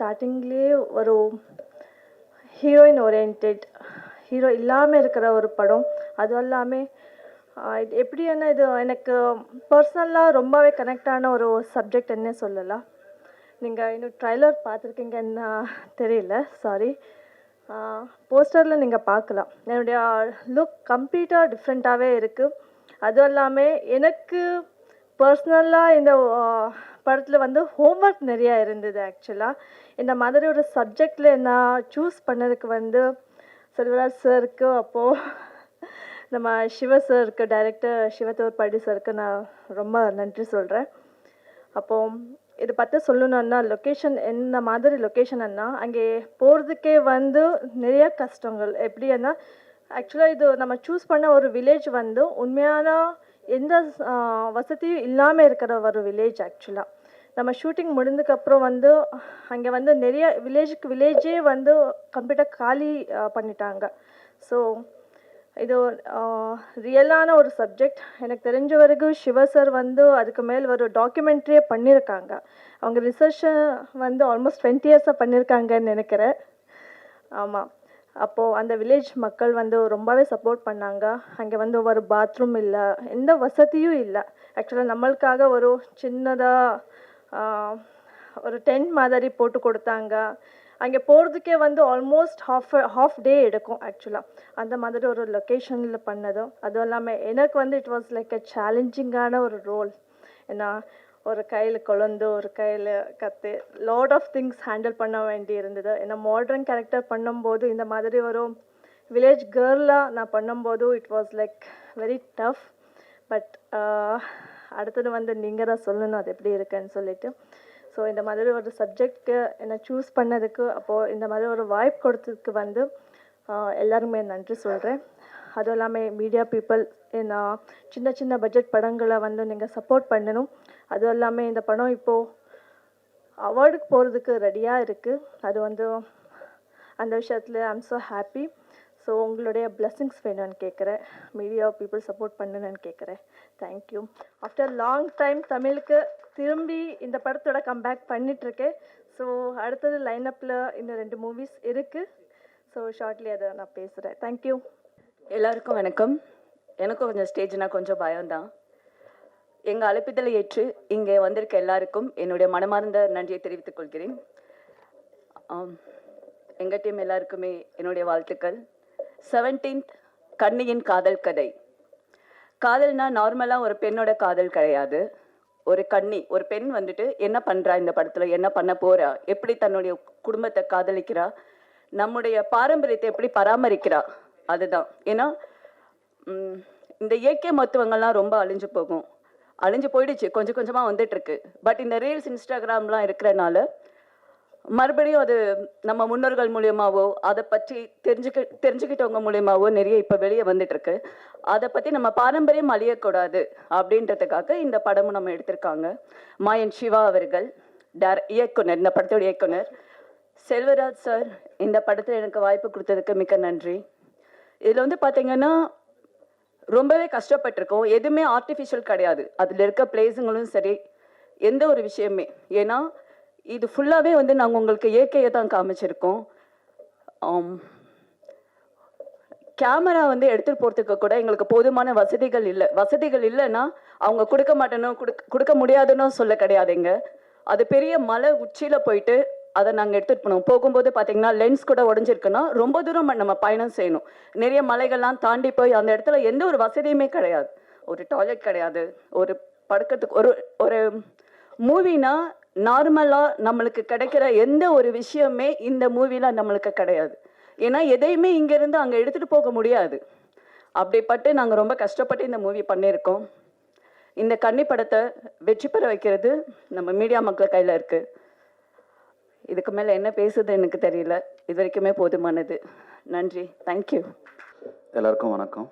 ஸ்டார்டிங்லேயே ஒரு heroine orient hero இல்லாமல் இருக்கிற ஒரு படம். அதுவும் இல்லாமல் இது எப்படின்னா இது எனக்கு பர்சனலாக ரொம்பவே கனெக்டான ஒரு சப்ஜெக்ட் என்ன சொல்லலாம். நீங்கள் இன்னும் ட்ரைலர் பார்த்துருக்கீங்கன்னு தெரியல சாரி போஸ்டரில் நீங்கள் பார்க்கலாம். என்னுடைய லுக் கம்ப்ளீட்டாக டிஃப்ரெண்ட்டாகவே இருக்குது அதுவும் இல்லாமல் எனக்கு பர்சனலாக இந்த படத்தில் வந்து ஹோம்ஒர்க் நிறையா இருந்தது ஆக்சுவலாக இந்த மாதிரி ஒரு சப்ஜெக்டில் நான் சூஸ் பண்ணதுக்கு வந்து செல்வராஜ் சாருக்கு அப்போது நம்ம சிவ சாருக்கு டைரக்டர் சிவத்தோர் படி சாருக்கு நான் ரொம்ப நன்றி சொல்கிறேன் அப்போது இதை பற்றி சொல்லணுன்னா லொக்கேஷன் என்ன மாதிரி லொக்கேஷன்னா அங்கே போகிறதுக்கே வந்து நிறைய கஷ்டங்கள். எப்படின்னா ஆக்சுவலாக இது நம்ம சூஸ் பண்ண ஒரு வில்லேஜ் வந்து உண்மையான எந்த வசதியும் இல்லாமல் இருக்கிற ஒரு வில்லேஜ் ஆக்சுவலாக நம்ம ஷூட்டிங் முடிந்ததுக்கப்புறம் வந்து அங்கே வந்து நிறைய வில்லேஜுக்கு வில்லேஜே வந்து கம்ப்ளீட்டாக காலி பண்ணிட்டாங்க. ஸோ இது ரியலான ஒரு சப்ஜெக்ட் எனக்கு தெரிஞ்ச வரைக்கும் சிவ சார் வந்து அதுக்கு மேல் ஒரு டாக்குமெண்ட்ரியே பண்ணியிருக்காங்க அவங்க ரிசர்ச்சை வந்து ஆல்மோஸ்ட் டுவெண்ட்டி இயர்ஸாக பண்ணியிருக்காங்கன்னு நினைக்கிறேன். ஆமாம் அப்போது அந்த வில்லேஜ் மக்கள் வந்து ரொம்பவே சப்போர்ட் பண்ணாங்க. அங்கே வந்து ஒரு பாத்ரூம் இல்லை. எந்த வசதியும் இல்லை. ஆக்சுவலாக நம்மளுக்காக ஒரு சின்னதாக ஒரு டென்ட் மாதிரி போட்டு கொடுத்தாங்க. அங்கே போகிறதுக்கே வந்து ஆல்மோஸ்ட் ஹாஃப் ஹாஃப் டே எடுக்கும் ஆக்சுவலாக அந்த மாதிரி ஒரு லொக்கேஷனில் பண்ணதும். அதுவும் இல்லாமல் எனக்கு வந்து இட் வாஸ் லைக் அ சேலஞ்சிங்கான ஒரு ரோல் ஏன்னா ஒரு கையில் குழந்து ஒரு கையில் கற்று லாட் ஆஃப் திங்ஸ் ஹேண்டில் பண்ண வேண்டி இருந்தது. ஏன்னா மாடர்ன் கேரக்டர் பண்ணும்போது இந்த மாதிரி ஒரு வில்லேஜ் கேர்லாக நான் பண்ணும்போது it was like very tough but அடுத்தது வந்து நீங்கள் தான் சொல்லணும் அது எப்படி இருக்குன்னு சொல்லிட்டு. ஸோ இந்த மாதிரி ஒரு சப்ஜெக்ட்க்கு என்னை சூஸ் பண்ணதுக்கு அப்போது இந்த மாதிரி ஒரு வாய்ப்பு கொடுத்ததுக்கு வந்து எல்லாருமே நன்றி சொல்கிறேன் அதுவும் இல்லாமல் மீடியா பீப்புள் என்ன சின்ன சின்ன பட்ஜெட் படங்களை வந்து நீங்கள் சப்போர்ட் பண்ணணும். அதுவும் இல்லாமல் இந்த படம் இப்போது அவார்டுக்கு போகிறதுக்கு ரெடியாக இருக்குது அது வந்து அந்த விஷயத்தில் ஐம் ஸோ ஹாப்பி ஸோ உங்களுடைய blessings வேணும்னு கேட்குறேன் மீடியா பீப்புள் சப்போர்ட் பண்ணணும்னு கேட்குறேன் தேங்க்யூ ஆஃப்டர் லாங் டைம் தமிழுக்கு திரும்பி இந்த படத்தோட கம்பேக் பண்ணிகிட்ருக்கேன் ஸோ அடுத்தது லைனப்பில் இன்னும் ரெண்டு மூவிஸ் இருக்குது ஸோ ஷார்ட்லி அதை நான் பேசுகிறேன் தேங்க்யூ எல்லாருக்கும் வணக்கம். எனக்கும் கொஞ்சம் ஸ்டேஜ்னால் கொஞ்சம் பயம்தான். எங்கள் அழைப்பிதழை ஏற்று இங்கே வந்திருக்க எல்லாருக்கும் என்னுடைய மனமார்ந்த நன்றியை தெரிவித்துக் கொள்கிறேன். எங்கள் டீம் எல்லாருக்குமே என்னுடைய வாழ்த்துக்கள். செவன்டீன்த் கண்ணியின் காதல் கதை. காதல்னா நார்மலாக ஒரு பெண்ணோட காதல் கிடையாது. ஒரு கண்ணி ஒரு பெண் வந்துட்டு என்ன பண்ணுறா இந்த படத்தில் என்ன பண்ண போகிறா எப்படி தன்னுடைய குடும்பத்தை காதலிக்கிறா நம்முடைய பாரம்பரியத்தை எப்படி பராமரிக்கிறா அதுதான். ஏன்னா இந்த இயற்கை மருத்துவங்கள்லாம் ரொம்ப அழிஞ்சு போகும். அழிஞ்சு போயிடுச்சு கொஞ்சம் கொஞ்சமாக வந்துட்டுருக்கு பட் இந்த ரீல்ஸ் இன்ஸ்டாகிராம்லாம் இருக்கிறனால மறுபடியும் அது நம்ம முன்னோர்கள் மூலியமாவோ அதை பற்றி தெரிஞ்சுக்க தெரிஞ்சுக்கிட்டவங்க மூலியமாவோ நிறைய இப்போ வெளியே வந்துட்டு இருக்கு அதை பற்றி நம்ம பாரம்பரியம் அழியக்கூடாது அப்படின்றதுக்காக இந்த படமும் நம்ம எடுத்திருக்காங்க. மாயன் சிவா அவர்கள் டேர இயக்குனர் இந்த படத்தோட இயக்குனர். செல்வராஜ் சார் இந்த படத்தில் எனக்கு வாய்ப்பு கொடுத்ததுக்கு மிக்க நன்றி. இதில் வந்து பார்த்தீங்கன்னா ரொம்பவே கஷ்டப்பட்டிருக்கோம். எதுவுமே ஆர்டிஃபிஷியல் கிடையாது. அதில் இருக்க பிளேஸுங்களும் சரி எந்த ஒரு விஷயமே. ஏன்னா இது ஃபுல்லாகவே வந்து நாங்கள் உங்களுக்கு இயற்கையை தான் காமிச்சிருக்கோம். Um, கேமரா வந்து எடுத்துகிட்டு போகிறதுக்கு கூட எங்களுக்கு போதுமான வசதிகள் இல்லை. வசதிகள் இல்லைன்னா அவங்க கொடுக்க மாட்டேனோ கொடுக்க கொடுக்க முடியாதுன்னு சொல்ல கிடையாதுங்க. அது பெரிய மலை உச்சியில் போயிட்டு அதை நாங்கள் எடுத்துகிட்டு போனோம். போகும்போது பார்த்தீங்கன்னா லென்ஸ் கூட உடஞ்சிருக்குன்னா ரொம்ப தூரம் நம்ம பயணம் செய்யணும். நிறைய மலைகள்லாம் தாண்டி போய் அந்த இடத்துல எந்த ஒரு வசதியுமே கிடையாது. ஒரு டாய்லெட் கிடையாது. ஒரு படுக்கிறதுக்கு ஒரு ஒரு மூவினா நார்மலாக நம்மளுக்கு கிடைக்கிற எந்த ஒரு விஷயமே இந்த மூவியில் நம்மளுக்கு கிடையாது. ஏன்னா எதையுமே இங்கேருந்து அங்கே எடுத்துகிட்டு போக முடியாது. அப்படிப்பட்டு நாங்கள் ரொம்ப கஷ்டப்பட்டு இந்த மூவி பண்ணியிருக்கோம். இந்த கன்னி படத்தை வெற்றி பெற வைக்கிறது நம்ம மீடியா மக்கள் கையில் இருக்குது இதுக்கு மேலே என்ன பேசுது எனக்கு தெரியல. இது வரைக்குமே போதுமானது. நன்றி. தேங்க்யூ எல்லாருக்கும் வணக்கம்.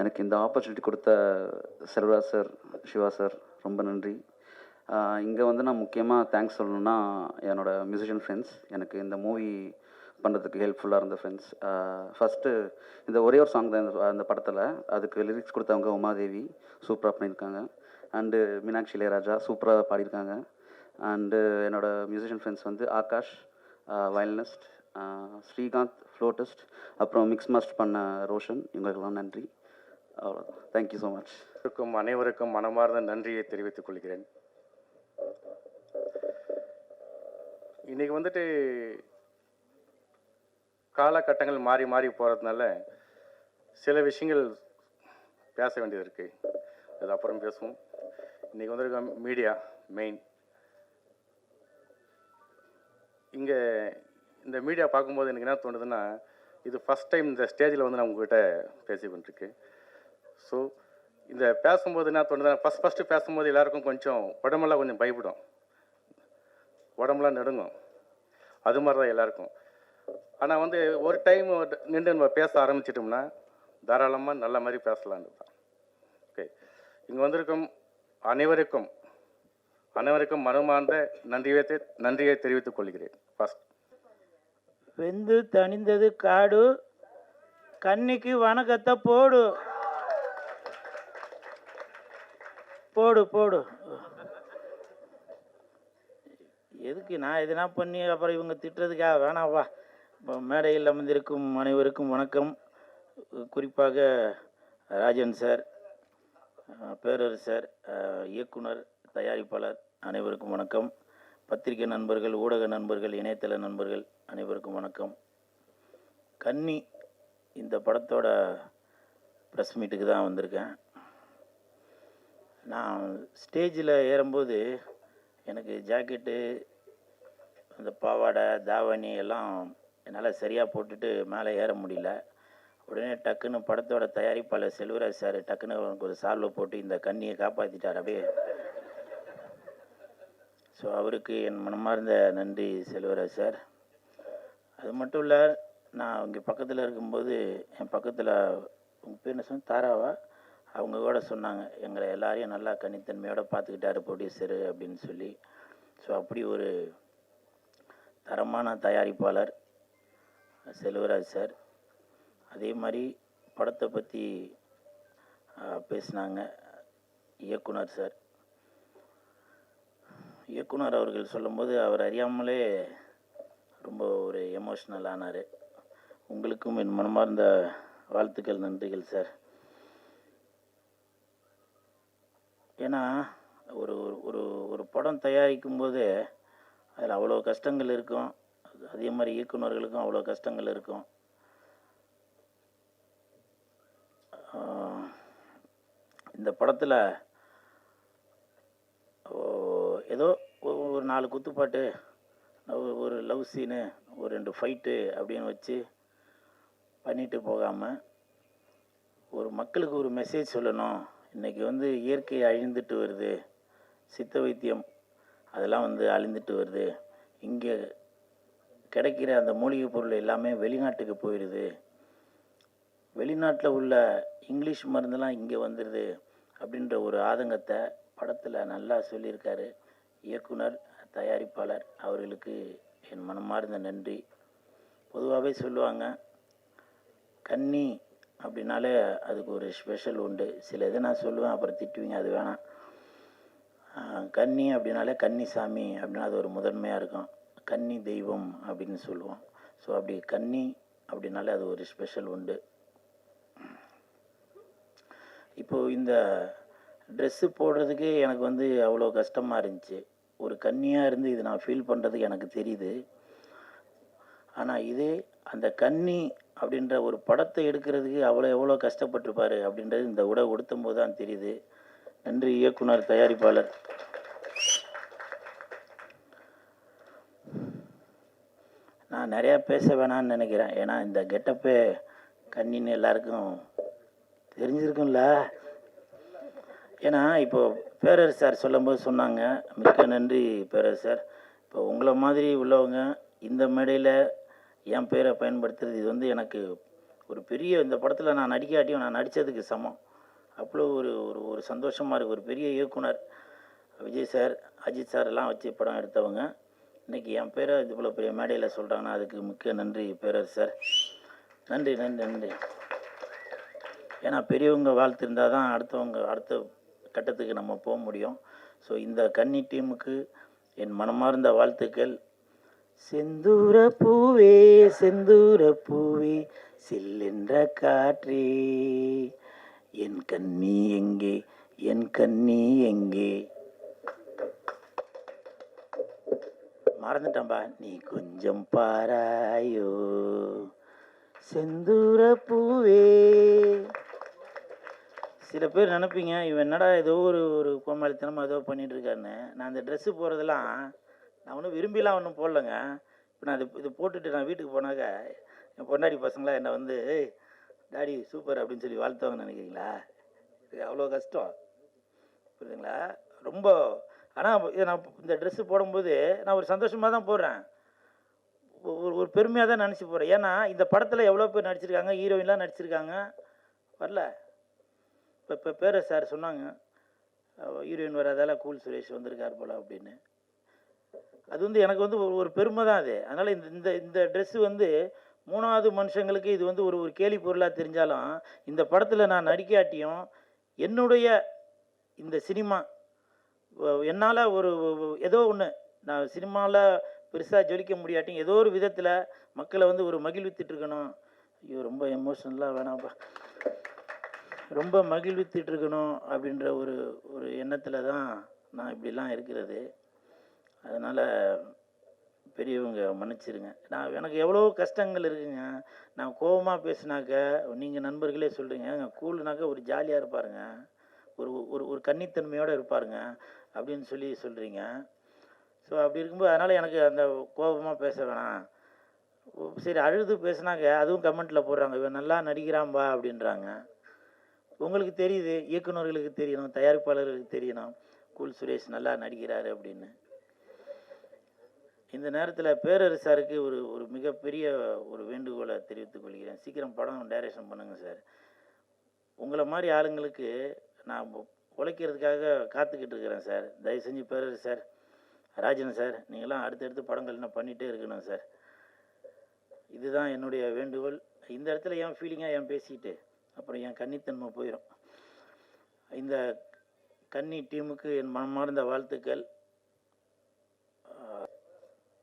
எனக்கு இந்த ஆப்பர்ச்சுனிட்டி கொடுத்த செல்வராஜ் சார் சிவா சார் ரொம்ப நன்றி. இங்கே வந்து நான் முக்கியமாக தேங்க்ஸ் சொல்லணுன்னா என்னோடய மியூசிஷியன் ஃப்ரெண்ட்ஸ் எனக்கு இந்த மூவி பண்ணுறதுக்கு ஹெல்ப்ஃபுல்லாக இருந்த ஃப்ரெண்ட்ஸ் ஃபஸ்ட்டு இந்த ஒரே ஒரு சாங் தான் இந்த அந்த படத்தில். அதுக்கு லிரிக்ஸ் கொடுத்தவங்க உமாதேவி சூப்பராக பண்ணியிருக்காங்க. அண்டு மீனாட்சி இளையராஜா சூப்பராக பாடியிருக்காங்க. அண்டு என்னோடய மியூசிஷியன் ஃப்ரெண்ட்ஸ் வந்து ஆகாஷ் வயலினிஸ்ட் ஸ்ரீகாந்த் ஃப்ளோட்டிஸ்ட் அப்புறம் மிக்ஸ் மாஸ்டர் பண்ண ரோஷன் இவங்களுக்கெல்லாம் நன்றி. அவ்வளோதான் தேங்க்யூ ஸோ மச் இருக்கும் அனைவருக்கும் மனமார்ந்த நன்றியை தெரிவித்துக் கொள்கிறேன். இன்னைக்கு வந்துட்டு காலகட்டங்கள் மாறி மாறி போகிறதுனால சில விஷயங்கள் பேச வேண்டியது இருக்குது அது அப்புறம் பேசுவோம். இன்றைக்கி வந்துருக்க மீடியா மெயின் இங்கே இந்த மீடியா பார்க்கும்போது எனக்கு என்ன தோணுதுன்னா இது ஃபஸ்ட் டைம் இந்த ஸ்டேஜில் வந்து நான் உங்ககிட்ட பேசிக்கொண்டிருக்கு ஸோ இந்த பேசும்போது என்ன தோணுதுன்னா ஃபஸ்ட் ஃபஸ்ட்டு பேசும்போது எல்லாருக்கும் கொஞ்சம் உடம்பெல்லாம் கொஞ்சம் பயப்படும். உடம்புலாம் நெடுங்கும். அது மாதிரி தான் எல்லாருக்கும். ஆனால் வந்து ஒரு டைம் நின்று நம்ம பேச ஆரம்பிச்சிட்டோம்னா தாராளமாக நல்ல மாதிரி பேசலான்னு தான் ஓகே இங்கே வந்திருக்கும் அனைவருக்கும் அனைவருக்கும் மனமார்ந்த நன்றியை நன்றியை தெரிவித்துக் கொள்கிறேன். ஃபஸ்ட் வெந்து தணிந்தது காடு கன்னிக்கு வணக்கத்தை போடு. போடு போடு. எதுக்கு நான் எதுனா பண்ணி அப்புறம் இவங்க திட்டுறதுக்காக வேணாவா இப்போ மேடையில் அமர்ந்திருக்கும் அனைவருக்கும் வணக்கம். குறிப்பாக ராஜன் சார் பேரர் பேரரசர் இயக்குனர் தயாரிப்பாளர் அனைவருக்கும் வணக்கம். பத்திரிகை நண்பர்கள் ஊடக நண்பர்கள் இணையதள நண்பர்கள் அனைவருக்கும் வணக்கம். கன்னி இந்த படத்தோட ப்ரெஸ் மீட்டுக்கு தான் வந்திருக்கேன். நான் ஸ்டேஜில் ஏறும்போது எனக்கு ஜாக்கெட்டு அந்த பாவாடை தாவணி எல்லாம் என்னால் சரியாக போட்டுட்டு மேலே ஏற முடியல. உடனே டக்குன்னு படத்தோட தயாரிப்பாளர் செல்வராஜ் சார் டக்குன்னு அவனுக்கு ஒரு சால்வை போட்டு இந்த கண்ணியை காப்பாற்றிட்டார் அப்படியே ஸோ அவருக்கு என் மனமார்ந்த நன்றி செல்வராஜ் சார். அது மட்டும் இல்லை நான் இங்கே பக்கத்தில் இருக்கும்போது என் பக்கத்தில் உங்கள் பேர் என்ன சொன்ன தாராவா? அவங்க கூட சொன்னாங்க. எங்களை எல்லாரையும் நல்லா கனித்தன்மையோடு பார்த்துக்கிட்டாரு ப்ரொடியூசரு அப்படின்னு சொல்லி. ஸோ அப்படி ஒரு தரமான தயாரிப்பாளர் செல்வராஜ் சார். அதே மாதிரி படத்தை பற்றி பேசினாங்க இயக்குனர் சார். இயக்குனர் அவர்கள் சொல்லும்போது அவர் அறியாமலே ரொம்ப ஒரு எமோஷ்னல் ஆனார். உங்களுக்கும் என் மனமார்ந்த வாழ்த்துக்கள் நன்றிகள் சார். ஏன்னா ஒரு ஒரு- ஒரு ஒரு படம் தயாரிக்கும்போது அதில் அவ்வளோ கஷ்டங்கள் இருக்கும். அது- அதே மாதிரி இயக்குனர்களுக்கும் அவ்வளோ கஷ்டங்கள் இருக்கும். இந்த படத்தில் ஏதோ ஒரு நாலு குத்துப்பாட்டு ஒரு- ஒரு லவ் சீனு ஒரு ரெண்டு ஃபைட்டு அப்படின்னு வச்சு பண்ணிட்டு போகாமல் ஒரு மக்களுக்கு ஒரு மெசேஜ் சொல்லணும். இன்றைக்கி வந்து இயற்கை அழிந்துட்டு வருது. சித்த வைத்தியம் அதெல்லாம் வந்து அழிந்துட்டு வருது. இங்கே கிடைக்கிற அந்த மூலிகை பொருள் எல்லாமே வெளிநாட்டுக்கு போயிடுது வெளிநாட்டில் உள்ள இங்கிலீஷ் மருந்தெல்லாம் இங்கே வந்துடுது அப்படின்ற ஒரு ஆதங்கத்தை படத்தில் நல்லா சொல்லியிருக்காரு. இயக்குனர் தயாரிப்பாளர் அவர்களுக்கு என் மனமார்ந்த நன்றி. பொதுவாகவே சொல்லுவாங்க கன்னி அப்படின்னாலே அதுக்கு ஒரு ஸ்பெஷல் உண்டு. சில இதை நான் சொல்லுவேன் அப்புறம் திட்டுவீங்க அது வேணாம். கன்னி அப்படின்னாலே கன்னிசாமி அப்படின்னா அது ஒரு முதன்மையாக இருக்கும். கன்னி தெய்வம் அப்படின்னு சொல்லுவோம். ஸோ அப்படி கன்னி அப்படின்னாலே அது ஒரு ஸ்பெஷல் உண்டு. இப்போது இந்த ட்ரெஸ்ஸு போடுறதுக்கு எனக்கு வந்து அவ்வளோ கஷ்டமாக இருந்துச்சு. ஒரு கன்னியாக இருந்து இது நான் ஃபீல் பண்ணுறதுக்கு எனக்கு தெரியுது. ஆனால் இதே அந்த கன்னி அப்படின்ற ஒரு படத்தை எடுக்கிறதுக்கு அவ்வளோ எவ்வளோ கஷ்டப்பட்டிருப்பார் அப்படின்றது இந்த உடை உடுத்தும் போது தான் தெரியுது. நன்றி இயக்குனர் தயாரிப்பாளர். நான் நிறையா பேச வேணாம்னு நினைக்கிறேன். ஏன்னா இந்த கெட்டப்பே கண்ணின்னு எல்லாருக்கும் தெரிஞ்சிருக்கும்ல. ஏன்னா இப்போ பேரர் சார் சொல்லும்போது சொன்னாங்க. மிக்க நன்றி பேரர் சார். இப்போ உங்களை மாதிரி உள்ளவங்க இந்த மேடையில் என் பேரை பயன்படுத்துறது இது வந்து எனக்கு ஒரு பெரிய இந்த படத்தில் நான் நடிக்காட்டியும் நான் நடித்ததுக்கு சமம். அவ்வளோ ஒரு ஒரு ஒரு சந்தோஷமாக இருக்குது ஒரு பெரிய இயக்குனர் விஜய் சார் அஜித் சார் எல்லாம் வச்சு படம் எடுத்தவங்க. இன்றைக்கி என் பேரை இது இவ்வளோ பெரிய மேடையில் சொல்கிறாங்கன்னா அதுக்கு மிக்க நன்றி பேரர் சார். நன்றி நன்றி நன்றி. ஏன்னா பெரியவங்க வாழ்த்து இருந்தால் தான் அடுத்தவங்க அடுத்த கட்டத்துக்கு நம்ம போக முடியும். ஸோ இந்த கன்னி டீமுக்கு என் மனமார்ந்த வாழ்த்துக்கள். செந்தூர பூவே செந்தூர பூவே சில்லென்ற காற்றே. என் கண்ணி எங்கே என் கண்ணி எங்கே? மறந்துட்டேன்பா. நீ கொஞ்சம் பாராயோ. செந்தூர பூவே. சில பேர் நினைப்பீங்க இவன் என்னடா ஏதோ ஒரு ஒரு கோமாளித்தனமாக ஏதோ பண்ணிட்டு இருக்காருன்னு நான் அந்த ட்ரெஸ்ஸு போகிறதெல்லாம் நான் ஒன்றும் விரும்பிலாம் ஒன்றும் போடலங்க. இப்போ நான் இது இது போட்டுட்டு நான் வீட்டுக்கு போனாக்க என் பொண்டாடி பசங்களாம் என்னை வந்து டாடி சூப்பர் அப்படின்னு சொல்லி வாழ்த்துவாங்க நினைக்கிறீங்களா? இது அவ்வளோ கஷ்டம். புரியுதுங்களா? ரொம்ப ஆனால் நான் இந்த ட்ரெஸ்ஸு போடும்போது நான் ஒரு சந்தோஷமாக தான் போடுறேன். ஒரு ஒரு பெருமையாக தான் நினச்சி போகிறேன் ஏன்னா இந்த படத்தில் எவ்வளோ பேர் நடிச்சிருக்காங்க ஹீரோயின்லாம் நடிச்சிருக்காங்க வரல. இப்போ இப்போ பேர சார் சொன்னாங்க ஹீரோயின் வராதால கூல் சுரேஷ் வந்திருக்கார் போல் அப்படின்னு. அது வந்து எனக்கு வந்து ஒரு ஒரு பெருமை தான் அது. அதனால் இந்த இந்த இந்த ட்ரெஸ்ஸு வந்து மூணாவது மனுஷங்களுக்கு இது வந்து ஒரு ஒரு கேலி பொருளாக தெரிஞ்சாலும் இந்த படத்தில் நான் நடிக்காட்டியும் என்னுடைய இந்த சினிமா என்னால் ஒரு ஏதோ ஒன்று நான் சினிமாவில் பெருசாக ஜொலிக்க முடியாட்டியும் ஏதோ ஒரு விதத்தில் மக்களை வந்து ஒரு மகிழ்வித்துட்ருக்கணும் ஐயோ ரொம்ப எமோஷனலாக வேணாம்ப்பா ரொம்ப மகிழ்வித்துட்ருக்கணும் அப்படின்ற ஒரு ஒரு எண்ணத்தில் தான் நான் இப்படிலாம் இருக்கிறது. அதனால் பெரியவங்க மன்னிச்சிருங்க. நான் எனக்கு எவ்வளோ கஷ்டங்கள் இருக்குங்க. நான் கோபமாக பேசினாக்க நீங்கள் நண்பர்களே சொல்கிறீங்க கூலுனாக்க ஒரு ஜாலியாக இருப்பாருங்க. ஒரு ஒரு ஒரு கன்னித்தன்மையோடு இருப்பாருங்க. அப்படின்னு சொல்லி சொல்கிறீங்க ஸோ அப்படி இருக்கும்போது அதனால் எனக்கு அந்த கோபமாக பேச வேணாம். ஓ, சரி அழுது பேசுனாங்க அதுவும் கமெண்ட்டில் போடுறாங்க இவன் நல்லா நடிக்கிறான்பா அப்படின்றாங்க. உங்களுக்கு தெரியுது இயக்குனர்களுக்கு தெரியணும் தயாரிப்பாளர்களுக்கு தெரியணும். கூல் சுரேஷ் நல்லா நடிக்கிறாரு அப்படின்னு. இந்த நேரத்தில் பேரரசாருக்கு ஒரு ஒரு மிகப்பெரிய ஒரு வேண்டுகோளை தெரிவித்துக் கொள்கிறேன். சீக்கிரம் படம் டைரக்ஷன் பண்ணுங்கள் சார். உங்களை மாதிரி ஆளுங்களுக்கு நான் உழைக்கிறதுக்காக காத்துக்கிட்டு இருக்கிறேன் சார். தயவு செஞ்சு பேரரசு சார் ராஜன் சார் நீங்களாம் அடுத்தடுத்து படங்கள் இன்னும் பண்ணிகிட்டே இருக்கணும் சார். இதுதான் என்னுடைய வேண்டுகோள். இந்த இடத்துல என் ஃபீலிங்காக என் பேசிக்கிட்டு அப்புறம் என் கன்னித்தன்மை போயிடும் இந்த கன்னி டீமுக்கு என் மனமார்ந்த வாழ்த்துக்கள்.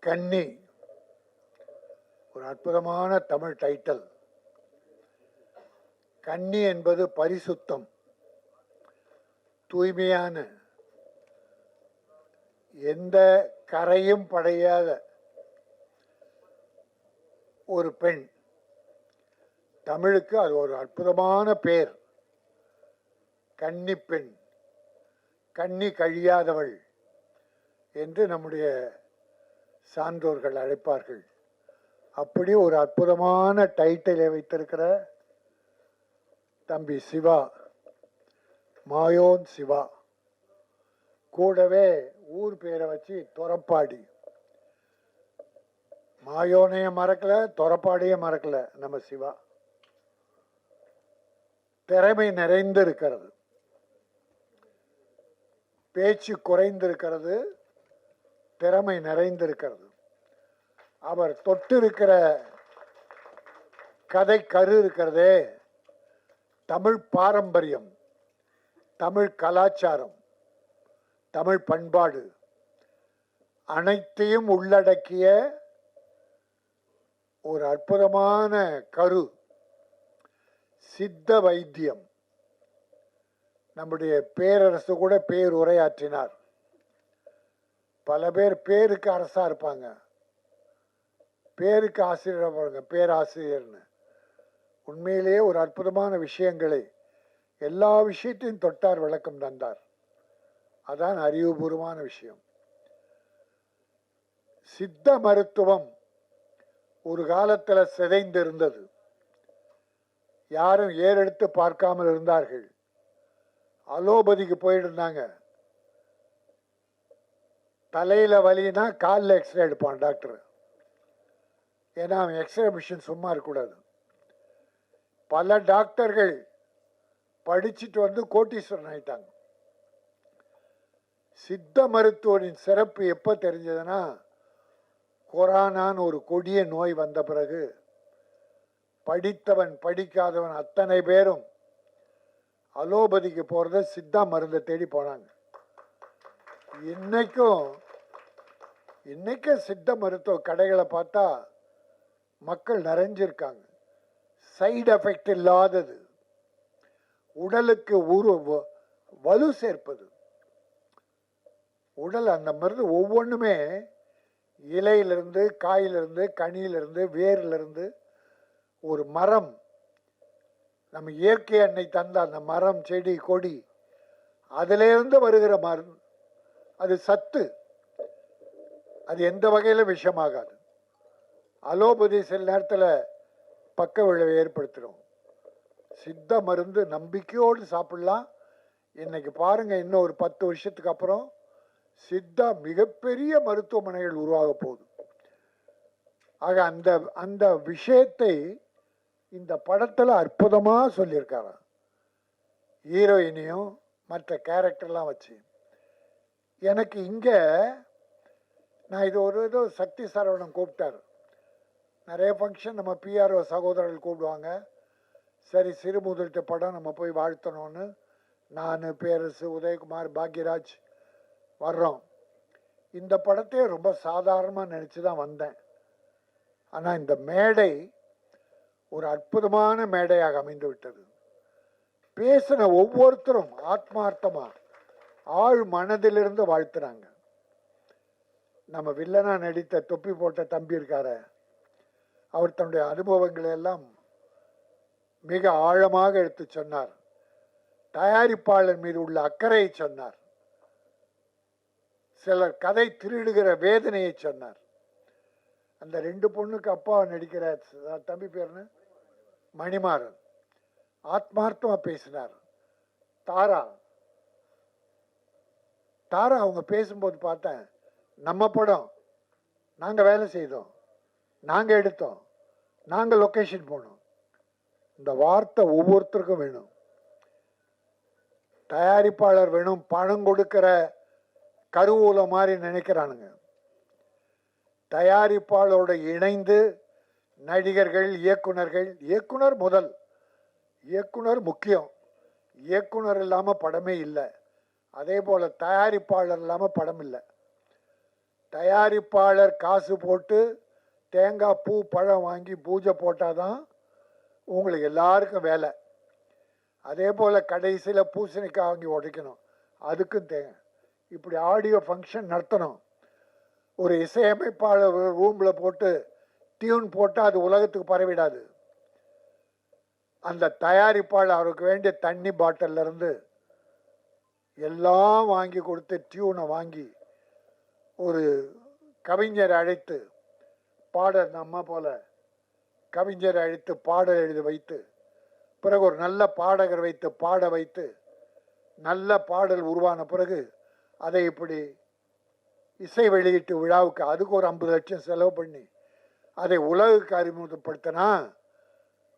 கன்னி ஒரு அற்புதமான தமிழ் டைட்டில் கன்னி என்பது பரிசுத்தம். தூய்மையான எந்த கரையும் படையாத ஒரு பெண். தமிழுக்கு அது ஒரு அற்புதமான பேர். கன்னி பெண் கன்னி கழியாதவள் என்று நம்முடைய சான்றோர்கள் அழைப்பார்கள். அப்படி ஒரு அற்புதமான டைட்டிலை வைத்திருக்கிற தம்பி சிவா. மாயோன் சிவா. கூடவே ஊர் பேரை வச்சு துறப்பாடி மாயோனையும் மறக்கல தொரப்பாடியும் மறக்கல நம்ம சிவா. திறமை நிறைந்திருக்கிறது. பேச்சு குறைந்திருக்கிறது. திறமை நிறைந்திருக்கிறது. அவர் தொட்டிருக்கிற கதை கரு இருக்கிறதே. தமிழ் பாரம்பரியம். தமிழ் கலாச்சாரம் தமிழ் பண்பாடு அனைத்தையும் உள்ளடக்கிய ஒரு அற்புதமான கரு சித்த வைத்தியம். நம்முடைய பேரரசு கூட பேர் உரையாற்றினார். பல பேர் பேருக்கு அரசா இருப்பாங்க. பேருக்கு ஆசிரியர் பாருங்க பேராசிரியர்னு. உண்மையிலேயே ஒரு அற்புதமான விஷயங்களை. எல்லா விஷயத்தையும் தொட்டார் விளக்கம் தந்தார். அதான் அறிவுபூர்வமான விஷயம். சித்த மருத்துவம் ஒரு காலத்தில் சிதைந்து இருந்தது யாரும் ஏறெடுத்து பார்க்காமல் இருந்தார்கள். அலோபதிக்கு போயிருந்தாங்க தலையில் வலினா காலில் எக்ஸ்ரே எடுப்பான் டாக்டர். ஏன்னா அவன் எக்ஸ்ரே மிஷின் சும்மா இருக்கக்கூடாது. பல டாக்டர்கள் படிச்சுட்டு வந்து கோட்டீஸ்வரன் ஆயிட்டாங்க. சித்த மருத்துவரின் சிறப்பு எப்போ தெரிஞ்சதுன்னா கொரோனான்னு ஒரு கொடிய நோய் வந்த பிறகு படித்தவன் படிக்காதவன் அத்தனை பேரும் அலோபதிக்கு போகிறத சித்தா மருந்தை தேடி போனாங்க. இன்னைக்கும் இன்றைக்கும் சித்த மருத்துவ கடைகளை பார்த்தா மக்கள் நிறைஞ்சிருக்காங்க. சைடு எஃபெக்ட் இல்லாதது. உடலுக்கு உரு வ- வலு சேர்ப்பது. உடல் அந்த மருந்து ஒவ்வொன்றுமே இலையிலிருந்து காயிலிருந்து கனியிலிருந்து வேரிலிருந்து ஒரு மரம். நம்ம இயற்கை அன்னை தந்த அந்த மரம் செடி கொடி அதிலேருந்து வருகிற மருந்து அது சத்து. அது எந்த வகையில் விஷமாகாது. அலோபதி சில நேரத்தில் பக்க விளைவை ஏற்படுத்திடும் சித்த மருந்து நம்பிக்கையோடு சாப்பிடலாம். இன்னைக்கு பாருங்கள் இன்னும் ஒரு பத்து வருஷத்துக்கு அப்புறம் சித்தா மிகப்பெரிய மருத்துவமனைகள் உருவாக போகுது. ஆக அந்த அந்த விஷயத்தை இந்த படத்தில் அற்புதமாக சொல்லியிருக்காராம் ஹீரோயினையும் மற்ற கேரக்டர்லாம் வச்சு. எனக்கு இங்கே நான் இது ஒரு ஏதோ சக்தி சரவணன் கூப்பிட்டாரு. நிறைய ஃபங்க்ஷன் நம்ம பிஆர்ஓ சகோதரர்கள் கூப்பிடுவாங்க. சரி சிறு முதலீட்டு படம் நம்ம போய் வாழ்த்தணும்னு நான் பேரரசு உதயகுமார் பாக்யராஜ் வர்றோம். இந்த படத்தையே ரொம்ப சாதாரணமாக நினச்சி தான் வந்தேன். ஆனால் இந்த மேடை ஒரு அற்புதமான மேடையாக அமைந்து விட்டது. பேசின ஒவ்வொருத்தரும் ஆத்மார்த்தமாக ஆழ் மனதிலிருந்து வாழ்த்துறாங்க. நம்ம வில்லனா நடித்த தொப்பி போட்ட தம்பி இருக்கார அவர் தன்னுடைய அனுபவங்களை எல்லாம் மிக ஆழமாக எடுத்து சொன்னார். தயாரிப்பாளர் மீது உள்ள அக்கறையை சொன்னார். சிலர் கதை திருடுகிற வேதனையை சொன்னார். அந்த ரெண்டு பொண்ணுக்கு அப்பா நடிக்கிற தம்பி பேர்னு மணிமாறன். ஆத்மார்த்தமாக பேசினார். தாரா. தாரா அவங்க பேசும்போது பார்த்தேன் நம்ம படம் நாங்கள் வேலை செய்தோம் நாங்கள் எடுத்தோம் நாங்கள் லொக்கேஷன் போனோம். இந்த வார்த்தை ஒவ்வொருத்தருக்கும் வேணும். தயாரிப்பாளர் வேணும் பணம் கொடுக்கிற கருவூல மாதிரி நினைக்கிறானுங்க. தயாரிப்பாளரோட இணைந்து நடிகர்கள் இயக்குனர்கள் இயக்குனர் முதல். இயக்குனர் முக்கியம். இயக்குனர் இல்லாமல் படமே இல்லை. அதே போல் தயாரிப்பாளர் இல்லாமல் படம் இல்லை. தயாரிப்பாளர் காசு போட்டு தேங்காய் பூ பழம் வாங்கி பூஜை போட்டால் தான் உங்களுக்கு எல்லாருக்கும் வேலை. அதே போல் கடைசியில் பூசணிக்காய் வாங்கி உடைக்கணும். அதுக்கும் தேங்க. இப்படி ஆடியோ ஃபங்க்ஷன் நடத்தணும். ஒரு இசையமைப்பாளர் ரூமில் போட்டு டியூன் போட்டால் அது உலகத்துக்கு பரவிடாது. அந்த தயாரிப்பாளர் அவருக்கு வேண்டிய தண்ணி பாட்டிலேருந்து எல்லாம் வாங்கி கொடுத்து டியூனை வாங்கி ஒரு கவிஞரை அழைத்து பாடல் நம்ம போல் கவிஞர் அழைத்து பாடல் எழுதி வைத்து பிறகு ஒரு நல்ல பாடகர் வைத்து பாட வைத்து நல்ல பாடல் உருவான பிறகு அதை இப்படி இசை வெளியீட்டு விழாவுக்கு அதுக்கு ஒரு ஐம்பது லட்சம் செலவு பண்ணி அதை உலகுக்கு அறிமுகப்படுத்தினா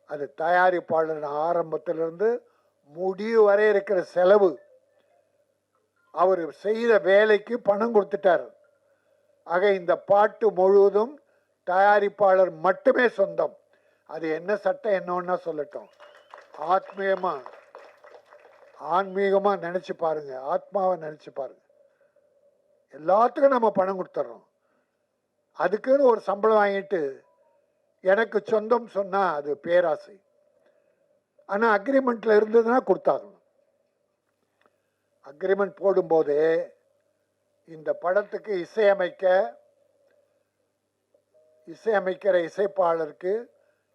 அது தயாரிப்பாளர் ஆரம்பத்திலிருந்து முடிவு வரை இருக்கிற செலவு. அவர் செய்த வேலைக்கு பணம் கொடுத்துட்டார். ஆக இந்த பாட்டு முழுவதும் தயாரிப்பாளர் மட்டுமே சொந்தம். அது என்ன சட்டம் என்னன்னா சொல்லட்டும். ஆத்மீகமாக ஆன்மீகமாக நினச்சி பாருங்கள் ஆத்மாவை நினச்சி பாருங்கள் எல்லாத்துக்கும் நம்ம பணம் கொடுத்துட்றோம் அதுக்குன்னு ஒரு சம்பளம் வாங்கிட்டு எனக்கு சொந்தம் சொன்னால் அது பேராசை. ஆனால் அக்ரிமெண்ட்டில் இருந்ததுன்னா கொடுத்தாகணும். அக்ரிமெண்ட் போடும்போது இந்த படத்துக்கு இசையமைக்க இசையமைக்கிற இசைப்பாளருக்கு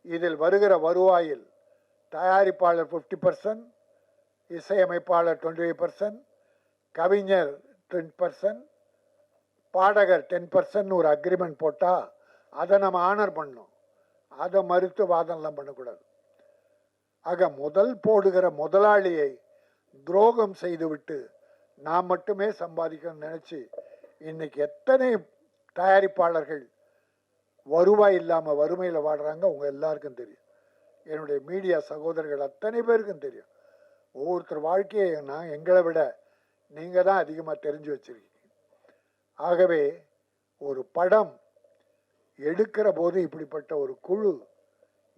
இதில் வருகிற வருவாயில் தயாரிப்பாளர் ஃபிஃப்டி பர்சன்ட் இசையமைப்பாளர் டுவெண்ட்டி ஃபைவ் பர்சன்ட் கவிஞர் டென் பர்சன்ட் பாடகர் டென் பர்சன்ட் ஒரு அக்ரிமெண்ட் போட்டால் அதை நம்ம ஆனர் பண்ணணும். அதை மறுத்து வாதம்லாம் பண்ணக்கூடாது. ஆக முதல் போடுகிற முதலாளியை துரோகம் செய்துவிட்டு நான் மட்டுமே சம்பாதிக்கணும்னு நினச்சி இன்னைக்கு எத்தனை தயாரிப்பாளர்கள் வருவாய் இல்லாமல் வறுமையில் வாடுறாங்க உங்க எல்லாருக்கும் தெரியும். என்னுடைய மீடியா சகோதரர்கள் அத்தனை பேருக்கும் தெரியும். ஒவ்வொருத்தர் வாழ்க்கையை நான் எங்களை விட நீங்கள் தான் அதிகமாக தெரிஞ்சு வச்சிருக்கீங்க. ஆகவே ஒரு படம் எடுக்கிற போது இப்படிப்பட்ட ஒரு குழு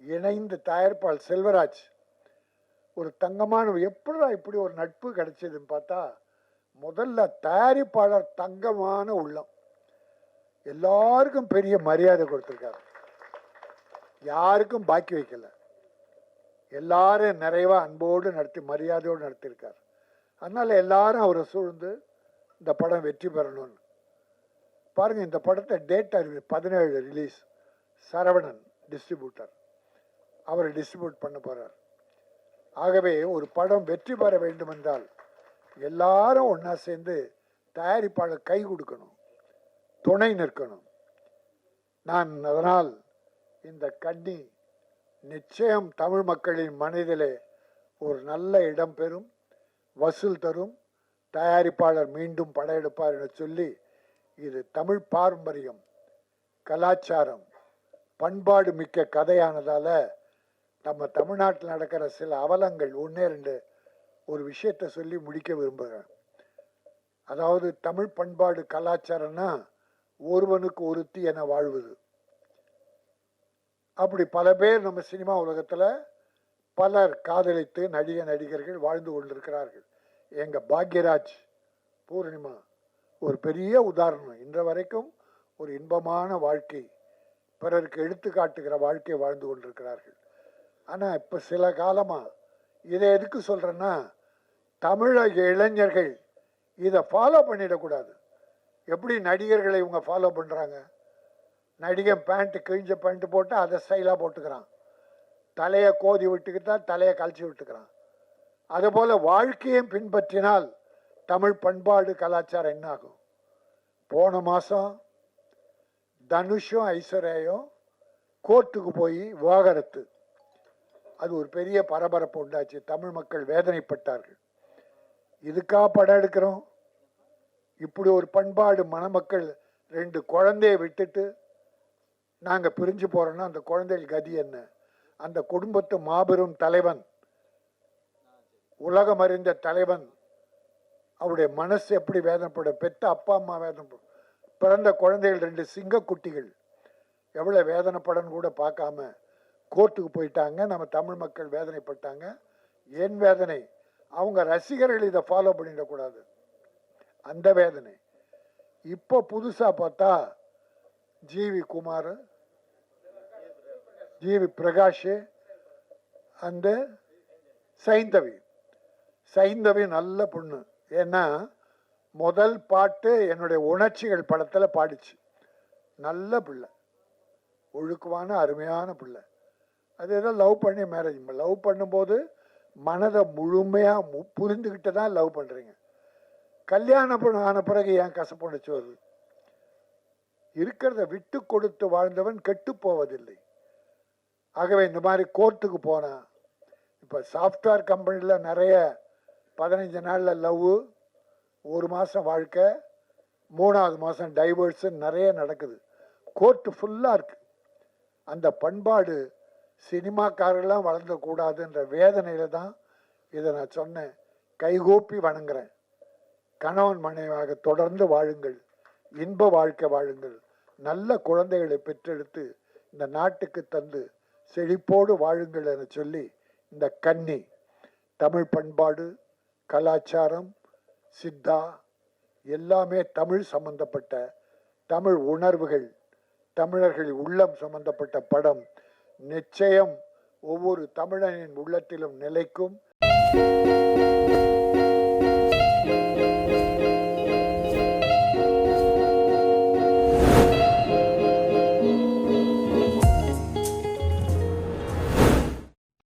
இணைந்து தயாரிப்பாள் செல்வராஜ் ஒரு தங்கமான எப்படிடா இப்படி ஒரு நட்பு கிடைச்சதுன்னு பார்த்தா முதல்ல தயாரிப்பாளர் தங்கமான உள்ளம். எல்லாருக்கும் பெரிய மரியாதை கொடுத்துருக்காரு. யாருக்கும் பாக்கி வைக்கல. எல்லாரும் நிறைவாக அன்போடு நடத்தி மரியாதையோடு நடத்தியிருக்கார். அதனால் எல்லாரும் அவரை சூழ்ந்து இந்த படம் வெற்றி பெறணும்னு. பாருங்கள் இந்த படத்தை டேட் அறிவு பதினேழு ரிலீஸ் சரவணன் டிஸ்ட்ரிபியூட்டர் அவர் டிஸ்ட்ரிபியூட் பண்ண போகிறார் ஆகவே ஒரு படம் வெற்றி பெற வேண்டும் என்றால் எல்லாரும் ஒன்றா சேர்ந்து தயாரிப்பாளர் கை கொடுக்கணும். துணை நிற்கணும். நான் அதனால் இந்த கண்ணி நிச்சயம் தமிழ் மக்களின் மனதிலே ஒரு நல்ல இடம் பெறும் வசூல் தரும் தயாரிப்பாளர் மீண்டும் படையெடுப்பார் என சொல்லி இது தமிழ் பாரம்பரியம் கலாச்சாரம் பண்பாடு மிக்க கதையானதால் நம்ம தமிழ்நாட்டில் நடக்கிற சில அவலங்கள் ஒன்றே ரெண்டு ஒரு விஷயத்தை சொல்லி முடிக்க விரும்புகிறேன். அதாவது தமிழ் பண்பாடு கலாச்சாரம்னா ஒருவனுக்கு ஒருத்தி என வாழ்வது. அப்படி பல பேர் நம்ம சினிமா உலகத்தில் பலர் காதலித்து நடிக நடிகர்கள் வாழ்ந்து கொண்டிருக்கிறார்கள். எங்கள் பாக்யராஜ் பூர்ணிமா ஒரு பெரிய உதாரணம். இன்ற வரைக்கும் ஒரு இன்பமான வாழ்க்கை பிறருக்கு எடுத்து காட்டுகிற வாழ்க்கை வாழ்ந்து கொண்டிருக்கிறார்கள். ஆனால் இப்போ சில காலமாக இதை எதுக்கு சொல்கிறேன்னா தமிழக இளைஞர்கள் இதை ஃபாலோ பண்ணிடக்கூடாது. எப்படி நடிகர்களை இவங்க ஃபாலோ பண்ணுறாங்க நடிகன் பேண்ட்டு கிழிஞ்ச பேண்ட்டு போட்டு அதை ஸ்டைலாக போட்டுக்கிறான். தலையை கோதி விட்டுக்கிட்டா தலையை கழிச்சு விட்டுக்கிறான். அதுபோல் வாழ்க்கையும் பின்பற்றினால் தமிழ் பண்பாடு கலாச்சாரம் என்ன ஆகும்? போன மாதம் தனுஷும் ஐஸ்வர்யாயும் கோர்ட்டுக்கு போய் விவாகரத்து. அது ஒரு பெரிய பரபரப்பு உண்டாச்சு. தமிழ் மக்கள் வேதனைப்பட்டார்கள். இதுக்கா படம் எடுக்கிறோம்? இப்படி ஒரு பண்பாடு மணமக்கள் ரெண்டு குழந்தைய விட்டுட்டு நாங்கள் பிரிஞ்சு போகிறோன்னா அந்த குழந்தைகள் கதி என்ன? அந்த குடும்பத்து மாபெரும் தலைவன் உலகம் அறிந்த தலைவன் அவருடைய மனசு எப்படி வேதனைப்படும்? பெத்த அப்பா அம்மா வேதனைப்படும். பிறந்த குழந்தைகள் ரெண்டு சிங்க குட்டிகள். எவ்வளோ வேதனைப்படன்னு கூட பார்க்காம கோர்ட்டுக்கு போயிட்டாங்க. நம்ம தமிழ் மக்கள் வேதனைப்பட்டாங்க. ஏன் வேதனை? அவங்க ரசிகர்கள் இதை ஃபாலோ பண்ணிடக்கூடாது. அந்த வேதனை. இப்போ புதுசாக பார்த்தா ஜிவி குமார் ஜிவி பிரகாஷ் அந்த சைந்தவி. சைந்தவி நல்ல பொண்ணு. ஏன்னா முதல் பாட்டு என்னுடைய உணர்ச்சிகள் படத்தில் பாடிச்சு. நல்ல பிள்ளை. ஒழுக்கமான அருமையான பிள்ளை. அது ஏதோ லவ் பண்ணி மேரேஜ். லவ் பண்ணும்போது மனதை முழுமையாக புரிந்துக்கிட்டு தான் லவ் பண்ணுறீங்க கல்யாணம் பண்ண ஆன பிறகு ஏன் கசப்புணர்ச்சி வருது. இருக்கிறத விட்டு கொடுத்து வாழ்ந்தவன் கெட்டு போவதில்லை. ஆகவே இந்த மாதிரி கோர்ட்டுக்கு போனான் இப்போ சாஃப்ட்வேர் கம்பெனியில் நிறைய பதினஞ்சு நாளில் லவ் ஒரு மாதம் வாழ்க்கை மூணாவது மாதம் டைவர்ஸு நிறைய நடக்குது. கோர்ட்டு ஃபுல்லாக இருக்குது அந்த பண்பாடு சினிமாக்காரெல்லாம் வளர்ந்தக்கூடாதுன்ற வேதனையில் தான் இதை நான் சொன்னேன். கைகூப்பி வணங்குறேன். கணவன் மனைவியாக தொடர்ந்து வாழுங்கள். இன்ப வாழ்க்கை வாழுங்கள். நல்ல குழந்தைகளை பெற்றெடுத்து இந்த நாட்டுக்கு தந்து செழிப்போடு வாழுங்கள் என சொல்லி இந்த கன்னி தமிழ் பண்பாடு கலாச்சாரம் சித்தா எல்லாமே தமிழ் சம்பந்தப்பட்ட தமிழ் உணர்வுகள் தமிழர்கள் உள்ளம் சம்பந்தப்பட்ட படம் நிச்சயம் ஒவ்வொரு தமிழனின் உள்ளத்திலும் நிலைக்கும்.